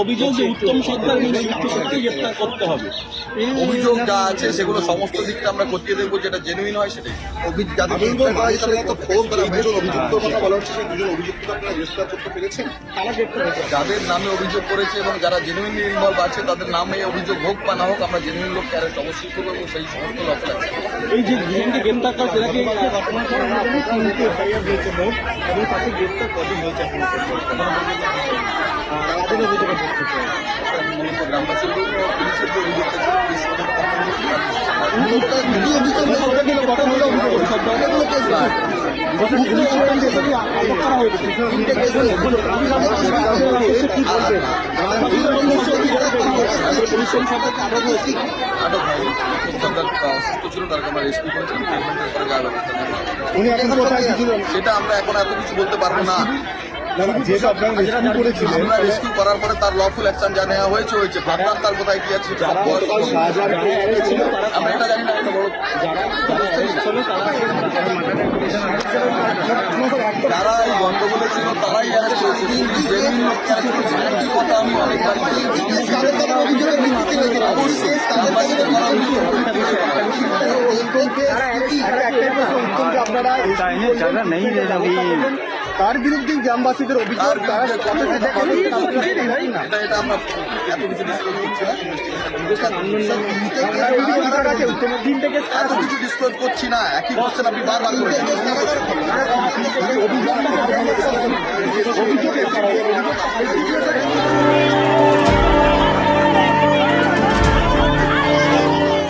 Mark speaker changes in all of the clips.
Speaker 1: অভিযোগ যে উত্তম সরকার গ্রেপ্তার করতে হবে।
Speaker 2: অভিযোগ যা আছে সেগুলো সমস্ত দিকটা আমরা খতিয়ে দেখব যেটা জেনুইন হয় সেটাই।
Speaker 3: অভিযোগ যাদের
Speaker 2: নামে অভিযোগ করেছে এবং যারা জেনুইনলি ইনভলভ আছে তাদের নামে অভিযোগ হোক বা না হোক আমরা জেনুইন লোককে অ্যারেস্ট অবশ্যই করব এবং সেই সমস্ত লক্ষ্য আছে
Speaker 1: এই যে দুজনকে গ্রেপ্তার করা সেটাকে ঘটনা করার মাধ্যমে তিনটি এফআইআর হয়েছে মোট এবং তাকে গ্রেপ্তার কদিন হয়েছে
Speaker 2: আটক হয় সরকার ছিল তাকে আমরা রেস্কিউ করেছিলাম ট্রিটমেন্টের পরে যা ব্যবস্থা নেওয়া।
Speaker 3: উনি এখন কোথায়? ছিলেন
Speaker 2: সেটা আমরা এখন এত কিছু বলতে পারব না।
Speaker 3: যেহেতু আপনারা রেস্কিউ করেছিলেন
Speaker 2: আমরা রেস্কিউ করার পরে তার লফুল অ্যাকশন যা নেওয়া হয়েছে হয়েছে ভাবনার তার কোথায় কি আছে সব বয়স কম।
Speaker 3: শাহজাহান ছিল
Speaker 2: আমরা এটা জানি না এটা বড়
Speaker 1: যারা যারা ছিল তারা
Speaker 2: যারা এই গন্ডগোলে ছিল তারাই অ্যারেস্ট হয়েছে পুলিশ যেমন লোককে arrest করেছে, একই কথা আমি অনেকবার বলেছি। অবশ্যই গ্রামবাসীদের করা অভিযোগ
Speaker 3: আপনারা
Speaker 4: ज्यादा नहीं दे अभी
Speaker 3: তার বিরুদ্ধে গ্রামবাসীদের অভিযোগ
Speaker 2: তার
Speaker 3: দিন থেকে
Speaker 2: এত কিছু ডিসক্লোজ করছি না। একই আপনি বারবার করেছেন।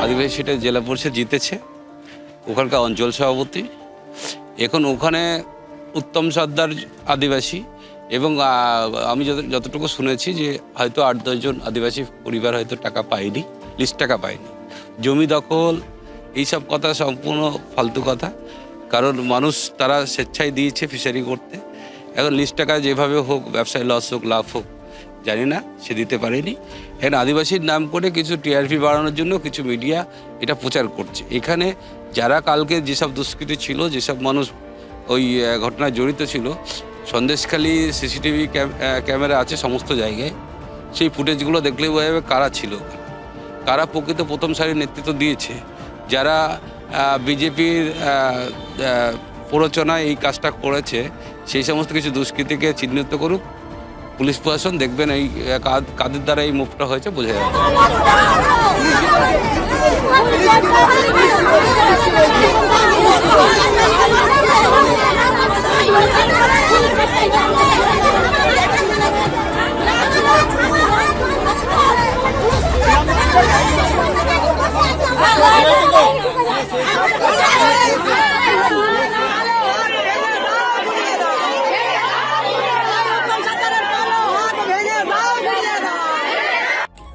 Speaker 5: আদিবাসীটা জেলা পরিষদ জিতেছে। ওখানকার অঞ্চল সভাপতি। এখন ওখানে উত্তম সর্দার আদিবাসী এবং আমি যত, যতটুকু শুনেছি যে হয়তো আট দশজন আদিবাসী পরিবার হয়তো টাকা পায়নি লিস্ট টাকা পায়নি। জমি দখল, এইসব কথা সম্পূর্ণ ফালতু কথা। কারণ মানুষ তারা স্বেচ্ছায় দিয়েছে ফিশারি করতে। এখন লিস্ট টাকা যেভাবে হোক, ব্যবসায় লস হোক, লাভ হোক, জানি না, সে দিতে পারেনি। এখন আদিবাসীর নাম করে কিছু টিআরপি বাড়ানোর জন্য কিছু মিডিয়া এটা প্রচার করছে। এখানে যারা কালকে যেসব দুষ্কৃতী ছিল, যেসব মানুষ ওই ঘটনায় জড়িত ছিল। সন্দেশখালী সিসিটিভি ক্যামেরা আছে সমস্ত জায়গায়। সেই ফুটেজগুলো দেখলে বোঝা যাবে কারা ছিল কারা প্রকৃত প্রথম সারির নেতৃত্ব দিয়েছে। যারা বিজেপির প্ররোচনায় এই কাজটা করেছে, সেই সমস্ত কিছু দুষ্কৃতীকে চিহ্নিত করুক। পুলিশ প্রশাসন দেখবেন এই কাদ- কাদের দ্বারা এই মুভটা হয়েছে, বোঝা যাবে।